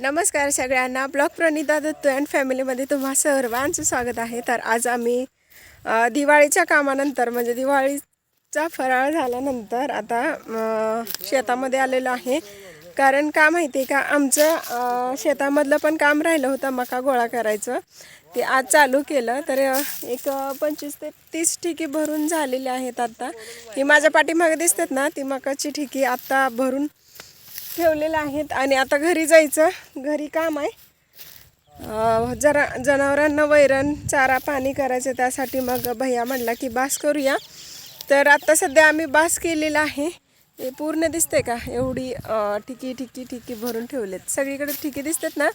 नमस्कार सगळ्यांना. Blog Pranita Datta and फॅमिलीमध्ये तुम्हा सर्वांचं स्वागत आहे. तर आज आम्ही दिवाळीच्या कामानंतर म्हणजे दिवाळीचा फराळ झाल्यानंतर आता शेतामध्ये आलेलो आहे. कारण का माहिती आहे का आमचं शेतामधलं पण काम राहिलं होतं मका गोळा करायचं. ते आज चालू केलं तर एक पंचवीस ते तीस ठिकी भरून झालेली आहेत आत्ता ही माझ्या पाठीमागे दिसतात ना ती मकाची ठिकी आत्ता भरून ठेवलेल्या आहेत आणि आता घरी जायचं. घरी काम आहे. जरा जनावरांना वैरण चारा पाणी करायचं त्यासाठी मग भैया म्हणला की बास करूया. तर आता सध्या आम्ही बास केलेला आहे. हे पूर्ण दिसते का? एवढी ठिकी ठिकी ठिकी भरून ठेवलेत. सगळीकडे ठिकी दिसतात ना?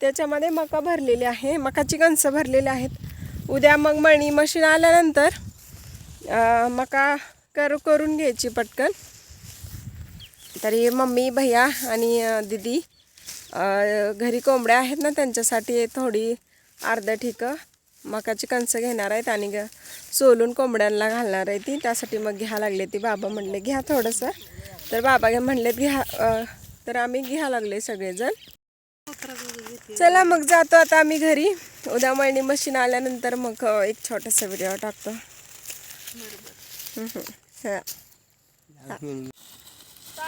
त्याच्यामध्ये मका भरलेली आहे. मकाची कणसं भरलेली आहेत. उद्या मग मणी मशीन आल्यानंतर मका कर करून घ्यायची पटकन. तरी मम्मी भैया आणि दिदी दीदी घरी कोंबड्या आहेत ना त्यांच्यासाठी थोडी अर्ध ठिकं मकाची कणसं घेणार आहेत आणि ग सोलून कोंबड्यांना घालणार आहे ती. त्यासाठी मग घ्या लागले ती. बाबा म्हणले घ्या थोडंसं. तर बाबा घ्या म्हणलेत घ्या तर आम्ही घ्या लागले सगळेजण. चला मग जातो आता आम्ही घरी. उद्या मळणी मशीन आल्यानंतर मग एक छोटासा व्हिडिओ टाकतो.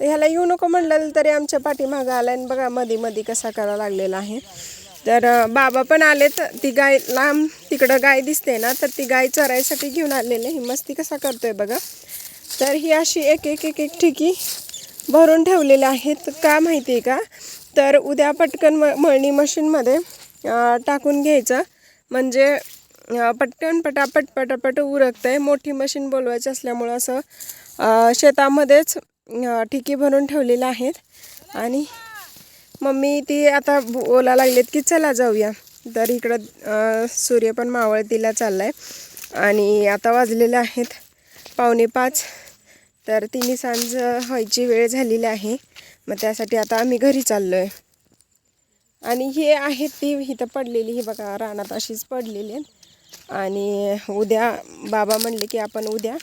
ह्याला येऊ नको म्हणलं तरी आमच्या पाठीमागं आला आणि बघा मधी मधी कसा करा लागलेला आहे. तर बाबा पण आलेत. ती गाय लांब तिकडं गाय दिसते ना तर ती गाय चरायसाठी घेऊन आलेले ही मस्ती कसा करतोय बघा. तर ही अशी एक एक एक एक ठिकी भरून ठेवलेल्या आहेत का माहिती आहे का? तर उद्या पटकन म मळणी मशीनमध्ये टाकून घ्यायचं. म्हणजे पटकन पटापट पटापट उरकतं आहे मोठी मशीन बोलवायची असल्यामुळं असं शेतामध्येच ठिके भरून ठेवलेल्या आहेत. आणि मम्मी ती आता बोला लागलेत की चला जाऊया. तर इकडं सूर्य पण मावळतीला चालला आहे आणि आता वाजलेले आहेत पावणे पाच. तर तिन्ही सांज व्हायची वेळ झालेली आहे. मग त्यासाठी आता आम्ही घरी चाललो आहे आणि हे आहेत ती इथं पडलेली. ही बघा रानात अशीच पडलेली आहेत. आणि उद्या बाबा म्हणले की आपण उद्या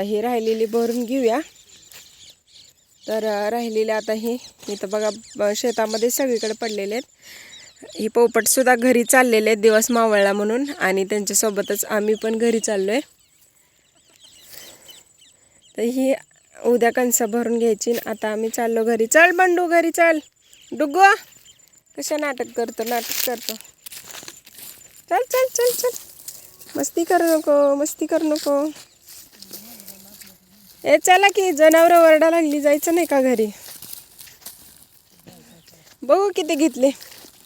हे राहिलेली भरून घेऊया. तर राहिलेले आता हे. इथं बघा शेतामध्ये सगळीकडे पडलेले आहेत. ही पोपटसुद्धा घरी चाललेले आहेत दिवस मावळला म्हणून. आणि त्यांच्यासोबतच आम्ही पण घरी चाललो आहे तर ही उद्या कणसं भरून घ्यायची. आता आम्ही चाललो घरी. चल बंडू घरी चल. डुगो कशा नाटक करतो नाटक करतो. चल चल चल चल. मस्ती करू नको मस्ती करू नको. ए चला की जनावर वरडा लागली जायचं नाही का घरी? बघू किती घेतले.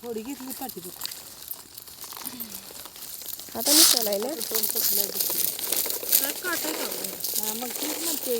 थोडी घेतली पाठी आता मी चालायला. मग तेच म्हणते.